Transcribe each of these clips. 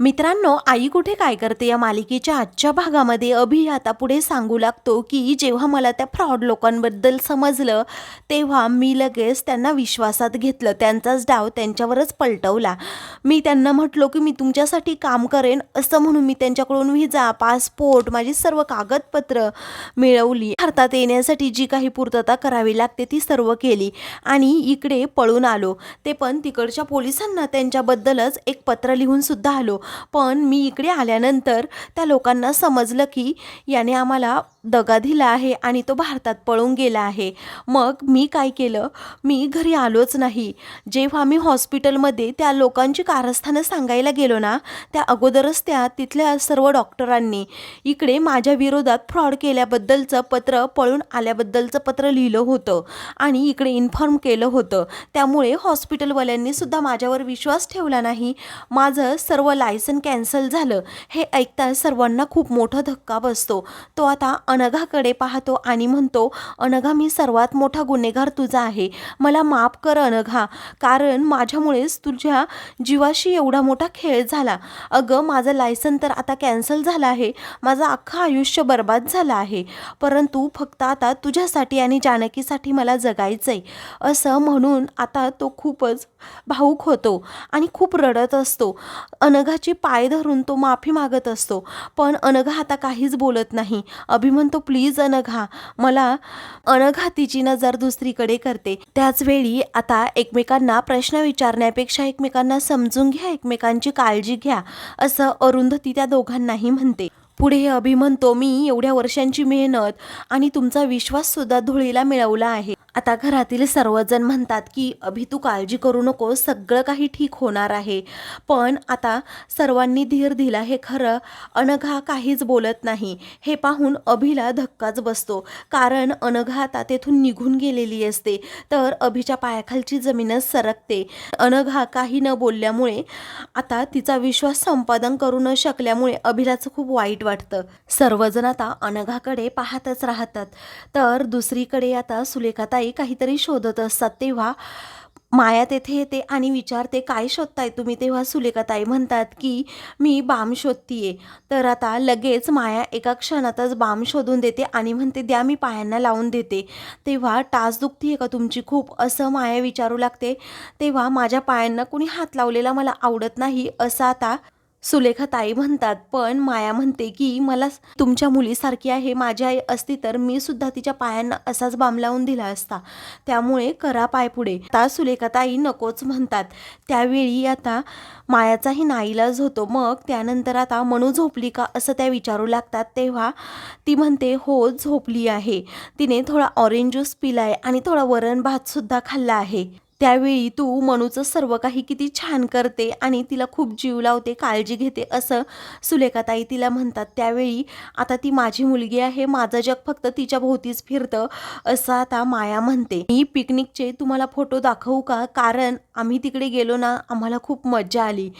मित्रांनो आई कुठे काय करते या मालिकेच्या आजच्या भागामध्ये? अभि आता पुढे सांगू लागतो की जेव्हा मला त्या फ्रॉड लोकांबद्दल समजलं तेव्हा मी लगेच त्यांना विश्वासात घेतलं. त्यांचाच डाव त्यांच्यावरच पलटवला. मी त्यांना म्हटलो की मी तुमच्यासाठी काम करेन असं म्हणून मी त्यांच्याकडून व्हिजा पासपोर्ट माझी सर्व कागदपत्र मिळवली. भारतात येण्यासाठी जी काही पूर्तता करावी लागते ती सर्व केली आणि इकडे पळून आलो. ते पण तिकडच्या पोलिसांना त्यांच्याबद्दलच एक पत्र लिहून सुद्धा आलो. पण मी इकडे आल्यानंतर त्या लोकांना समजलं की याने आम्हाला दगा दिला आहे आणि तो भारतात पळून गेला आहे. मग मी काय केलं? मी घरी आलोच नाही. जेव्हा मी हॉस्पिटलमध्ये त्या लोकांची कारस्थानं सांगायला गेलो ना त्या अगोदरच त्या तिथल्या सर्व डॉक्टरांनी इकडे माझ्या विरोधात फ्रॉड केल्याबद्दलचं पत्र पळून आल्याबद्दलचं पत्र लिहिलं होतं आणि इकडे इन्फॉर्म केलं होतं. त्यामुळे हॉस्पिटलवाल्यांनी सुद्धा माझ्यावर विश्वास ठेवला नाही. माझं सर्व लायसन कॅन्सल झालं. हे ऐकता सर्वांना खूप मोठा धक्का बसतो. तो आता अनघाकडे पाहतो आणि म्हणतो अनघा मी सर्वात मोठा गुन्हेगार तुझा आहे. मला माफ कर अनघा कारण माझ्यामुळेच तुझ्या जीवाशी एवढा मोठा खेळ झाला. अगं माझं लायसन तर आता कॅन्सल झालं आहे. माझं अख्खं आयुष्य बर्बाद झालं आहे. परंतु फक्त आता तुझ्यासाठी आणि जानकीसाठी मला जगायचं आहे असं म्हणून आता तो खूपच भाऊक होतो आणि खूप रडत असतो. अनघाची पाय धरून तो माफी मागत असतो. पण अनघा आता काहीच बोलत नाही. अभि म्हणतो प्लीज अनघा मला अनघा तिची नजर दुसरीकडे करते. त्याच वेळी आता एकमेकांना प्रश्न विचारण्यापेक्षा एकमेकांना समजून घ्या एकमेकांची काळजी घ्या असं अरुंधती त्या दोघांनाही म्हणते. पुढे अभि म्हणतो मी एवढ्या वर्षांची मेहनत आणि तुमचा विश्वास सुद्धा धुळीला मिळवला आहे. आता घरातील सर्वजण म्हणतात की अभि तू काळजी करू नको सगळं काही ठीक होणार आहे. पण आता सर्वांनी धीर दिला हे खरं अनघा काहीच बोलत नाही. हे पाहून अभिला धक्काच बसतो. कारण अनघा आता तेथून निघून गेलेली असते. तर अभिच्या पायाखालची जमीनच सरकते. अनघा काही न बोलल्यामुळे आता तिचा विश्वास संपादन करू न शकल्यामुळे अभिलाचं खूप वाईट वाटतं. सर्वजण आता अनघाकडे पाहतच राहतात. तर दुसरीकडे आता सुलेखाताई काहीतरी शोधत असतात तेव्हा माया तेथे येते आणि विचारते काय शोधताय तुम्ही? तेव्हा सुलेखाताई म्हणतात की मी बाम शोधतीये. तर आता लगेच माया एका क्षणातच बाम शोधून देते आणि म्हणते द्या मी पायांना लावून देते. तेव्हा टास दुखती आहे का तुमची खूप? असं माया विचारू लागते. तेव्हा माझ्या पायांना कुणी हात लावलेला मला आवडत नाही. असं आता सुलेखा ताई म्हणतात पण माया म्हणते की मला तुमच्या मुलीसारखी आहे माझी आई असती तर मी सुद्धा तिच्या पायांना असाच बाम लावून दिला असता. त्यामुळे करा पाय पुढे. आता सुलेखा ताई नकोच म्हणतात. त्यावेळी आता मायाचाही नाईलाज होतो. मग त्यानंतर आता मनू झोपली का असं त्या विचारू लागतात. तेव्हा ती म्हणते हो झोपली आहे. तिने थोडा ऑरेंज ज्यूस पिलाय आणि थोडा वरण भातसुद्धा खाल्ला आहे. त्यावेळी तू मनूचं सर्व काही किती छान करते आणि तिला खूप जीव लावते काळजी घेते असं सुलेखाताई तिला म्हणतात. त्यावेळी आता ती माझी मुलगी आहे माझं जग फक्त तिच्या भोवतीच फिरतं असं आता माया म्हणते. मी पिकनिकचे तुम्हाला फोटो दाखवू का? कारण आम्ही तिकडे गेलो ना आम्हाला खूप मज्जा आली.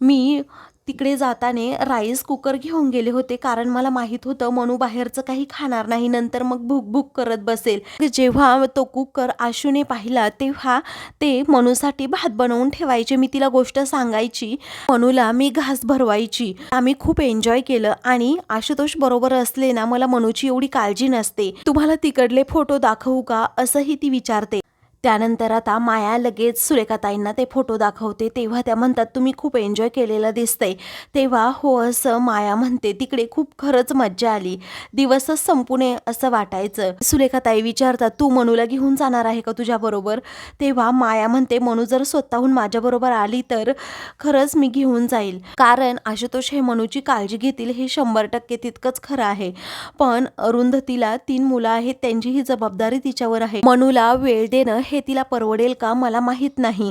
मी तिकडे जाताना राईस कुकर घेऊन गेले होते. कारण मला माहीत होतं मनू बाहेरचं काही खाणार नाही. नंतर मग भूक भूक करत बसेल. जेव्हा तो कुकर आशूने पाहिला तेव्हा ते मनूसाठी भात बनवून ठेवायचे. मी तिला गोष्ट सांगायची. मनूला मी घास भरवायची. आम्ही खूप एन्जॉय केलं. आणि आशुतोष बरोबर असले ना मला मनूची एवढी काळजी नसते. तुम्हाला तिकडले फोटो दाखवू का? असंही ती विचारते. त्यानंतर आता माया लगेच सुरेखाताईंना ते फोटो दाखवते. तेव्हा त्या म्हणतात तुम्ही खूप एन्जॉय केलेलं दिसतंय. तेव्हा हो असं माया म्हणते तिकडे खूप खरंच मज्जा आली. दिवसच संपू नये असं वाटायचं. सुरेखाताई विचारतात तू मनूला घेऊन जाणार आहे का तुझ्याबरोबर तेव्हा माया म्हणते मनू जर स्वतःहून माझ्याबरोबर आली तर खरंच मी घेऊन जाईल. कारण आशुतोष हे मनूची काळजी घेतील हे शंभर टक्के तितकंच खरं आहे. पण अरुंधतीला तीन मुलं आहेत त्यांची ही जबाबदारी तिच्यावर आहे. मनूला वेळ देणं हे तिला परवडेल का मला माहीत नाही.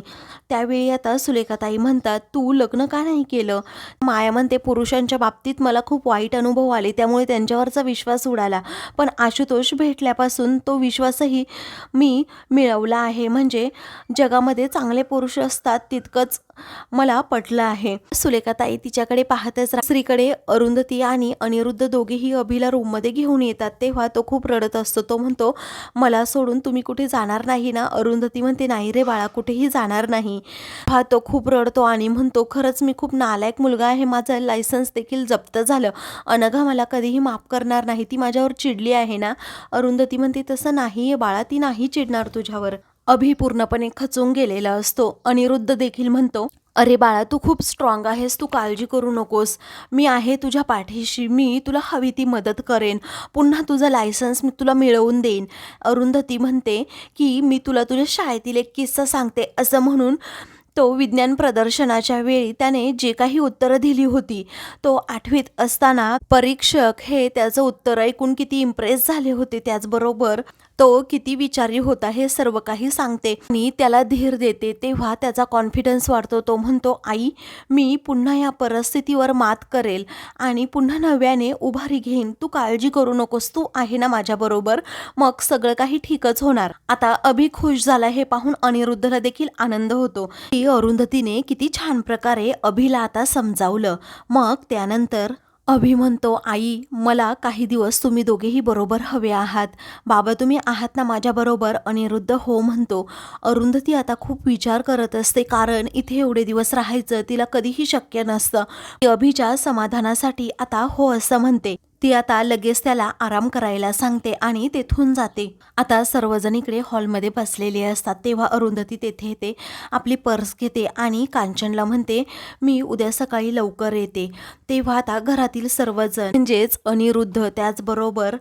त्यावेळी आता सुलेखाताई म्हणतात तू लग्न का नाही केलं? माया म्हणते पुरुषांच्या बाबतीत मला खूप वाईट अनुभव आले त्यामुळे त्यांच्यावरचा विश्वास उडाला. पण आशुतोष भेटल्यापासून तो विश्वासही मी मिळवला आहे. म्हणजे जगामध्ये चांगले पुरुष असतात तितकंच मला पटलं आहे. सुलेखाताई तिच्याकडे पाहतच श्रीकडे अरुंधती आणि अनिरुद्ध दोघेही अभिला रूममध्ये घेऊन येतात. तेव्हा तो खूप रडत असतो. तो म्हणतो मला सोडून तुम्ही कुठे जाणार नाही ना? अरुंधती म्हणते नाही रे बाळा कुठेही जाणार नाही. हा तो खूप रडतो आणि म्हणतो खरंच मी खूप नालायक मुलगा आहे माझं लायसन्स देखील जप्त झालं. अनघा मला कधीही माफ करणार नाही ती माझ्यावर चिडली आहे ना? अरुंधती म्हणते तसं नाही आहे बाळा ती नाही चिडणार तुझ्यावर. अभि पूर्णपणे खचून गेलेला असतो. अनिरुद्ध देखील म्हणतो अरे बाळा तू खूप स्ट्रॉंग आहेस तू काळजी करू नकोस. मी आहे तुझ्या पाठीशी मी तुला हवी ती मदत करेन. पुन्हा तुझं लायसन्स मी तुला मिळवून देईन. अरुंधती म्हणते की मी तुला तुझ्या शाळेतील एक किस्सा सांगते असं म्हणून तो विज्ञान प्रदर्शनाच्या वेळी त्याने जे काही उत्तरं दिली होती तो आठवीत असताना परीक्षक हे त्याचं उत्तर ऐकून किती इम्प्रेस झाले होते त्याचबरोबर तो किती विचारी होता हे सर्व काही सांगते. आणि त्याला धीर देते तेव्हा त्याचा कॉन्फिडन्स वाढतो. तो म्हणतो आई मी पुन्हा या परिस्थितीवर मात करेल आणि पुन्हा नव्याने उभारी घेईन. तू काळजी करू नकोस तू आहे ना माझ्याबरोबर मग सगळं काही ठीकच होणार. आता अभि खुश झाला हे पाहून अनिरुद्धला देखील आनंद होतो की अरुंधतीने किती छान प्रकारे अभिला आता समजावलं. मग त्यानंतर अभि म्हणतो आई मला काही दिवस तुम्ही दोघेही बरोबर हवे आहात. बाबा तुम्ही आहात ना माझ्याबरोबर अनिरुद्ध हो म्हणतो. अरुंधती आता खूप विचार करत असते कारण इथे एवढे दिवस राहायचं तिला कधीही शक्य नसतं. ती अभिच्या समाधानासाठी आता हो असं म्हणते. ती आता लगेच त्याला आराम करायला सांगते आणि तेथून जाते. आता सर्वजण इकडे हॉलमध्ये बसलेले असतात. तेव्हा अरुंधती तेथे येते आपली पर्स घेते आणि कांचनला म्हणते मी उद्या सकाळी लवकर येते. तेव्हा आता घरातील सर्वजण म्हणजेच अनिरुद्ध त्याचबरोबर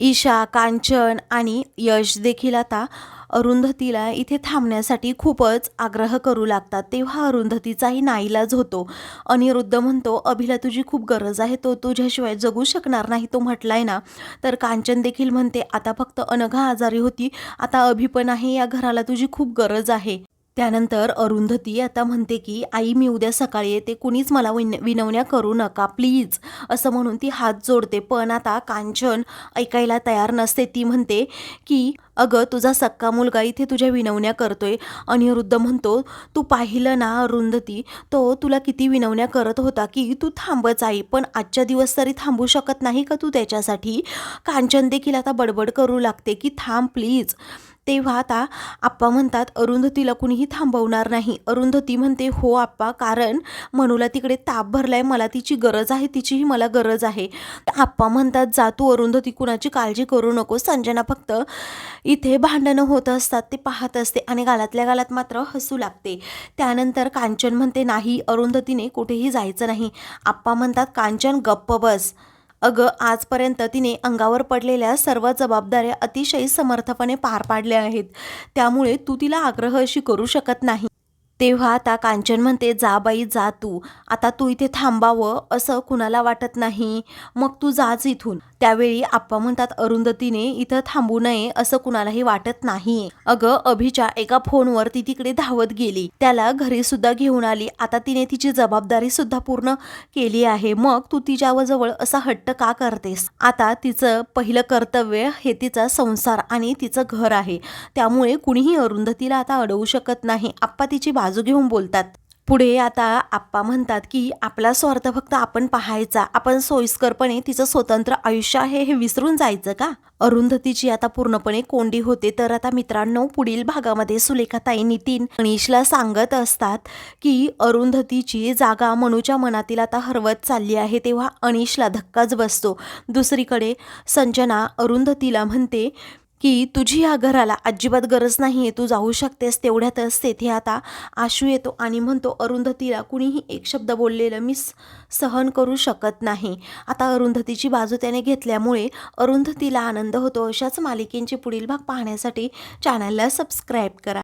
ईशा कांचन आणि यश देखील आता अरुंधतीला इथे थांबण्यासाठी खूपच आग्रह करू लागतात. तेव्हा अरुंधतीचाही नाईलाज होतो. अनिरुद्ध म्हणतो अभिला तुझी खूप गरज आहे. तो तुझ्याशिवाय जगू शकणार नाही तो म्हटलाय ना. तर कांचन देखील म्हणते आता फक्त अनघा आजारी होती. आता अभि पण आहे या घराला. तुझी खूप गरज आहे. त्यानंतर अरुंधती आता म्हणते की आई मी उद्या सकाळी येते. कुणीच मला विन विनवण्या करू नका प्लीज. असं म्हणून ती हात जोडते. पण आता कांचन ऐकायला तयार नसते. ती म्हणते की अगं तुझा सक्का मुलगा इथे तुझ्या विनवण्या करतोय. अनिरुद्ध म्हणतो तू पाहिलं ना अरुंधती तो तुला किती विनवण्या करत होता की तू थांबच आई. पण आजच्या दिवस तरी थांबू शकत नाही का तू त्याच्यासाठी? कांचन देखील आता बडबड करू लागते की थांब प्लीज. तेव्हा आता आप्पा म्हणतात अरुंधतीला कुणीही थांबवणार नाही. अरुंधती म्हणते हो आप्पा कारण मनूला तिकडे ताप भरलाय मला तिची गरज आहे तिचीही मला गरज आहे. आप्पा म्हणतात जा तू अरुंधती कुणाची काळजी करू नको संजना फक्त इथे भांडणं होत असतात ते पाहत असते आणि गालातल्या गालात मात्र हसू लागते. त्यानंतर कांचन म्हणते नाही अरुंधतीने कुठेही जायचं नाही. आप्पा म्हणतात कांचन गप्प बस. अगं आजपर्यंत तिने अंगावर पडलेल्या सर्व जबाबदाऱ्या अतिशय समर्थपणे पार पाडल्या आहेत. त्यामुळे तू तिला आग्रह अशी करू शकत नाही. तेव्हा आता कांचन म्हणते जा बाई जा तू. आता तू इथे थांबावं असं कुणाला वाटत नाही. मग तू जाच इथून. त्यावेळी आप्पा म्हणतात अरुंधतीने इथं थांबू नये असं कुणालाही वाटत नाही. अगं अभिच्या एका फोनवर ती तिकडे धावत गेली. त्याला घरी सुद्धा घेऊन आली. आता तिने तिची जबाबदारी सुद्धा पूर्ण केली आहे. मग तू तिच्याजवळ असा हट्ट का करतेस? आता तिचं पहिलं कर्तव्य हे तिचा संसार आणि तिचं घर आहे. त्यामुळे कुणीही अरुंधतीला आता अडवू शकत नाही. आप्पा तिची बाजू घेऊन बोलतात. पुढे आता आप्पा म्हणतात की आपला स्वार्थ फक्त आपण पाहायचा आपण सोयीस्करपणे तिचं स्वतंत्र आयुष्य आहे हे विसरून जायचं का? अरुंधतीची आता पूर्णपणे कोंडी होते तर आता मित्रांनो पुढील भागामध्ये सुलेखाताई नितीन मनीषला सांगत असतात की अरुंधतीची जागा मनूच्या मनातील आता हरवत चालली आहे तेव्हा अनिशला धक्काच बसतो. दुसरीकडे संजना अरुंधतीला म्हणते की तुझी या घराला अजिबात गरज नाही आहे तू जाऊ शकतेस तेवढ्यातच तेथे आता आशू येतो आणि म्हणतो अरुंधतीला कुणीही एक शब्द बोललेलं मी सहन करू शकत नाही. आता अरुंधतीची बाजू त्याने घेतल्यामुळे अरुंधतीला आनंद होतो. अशाच मालिकेंचे पुढील भाग पाहण्यासाठी चॅनलला सबस्क्राईब करा.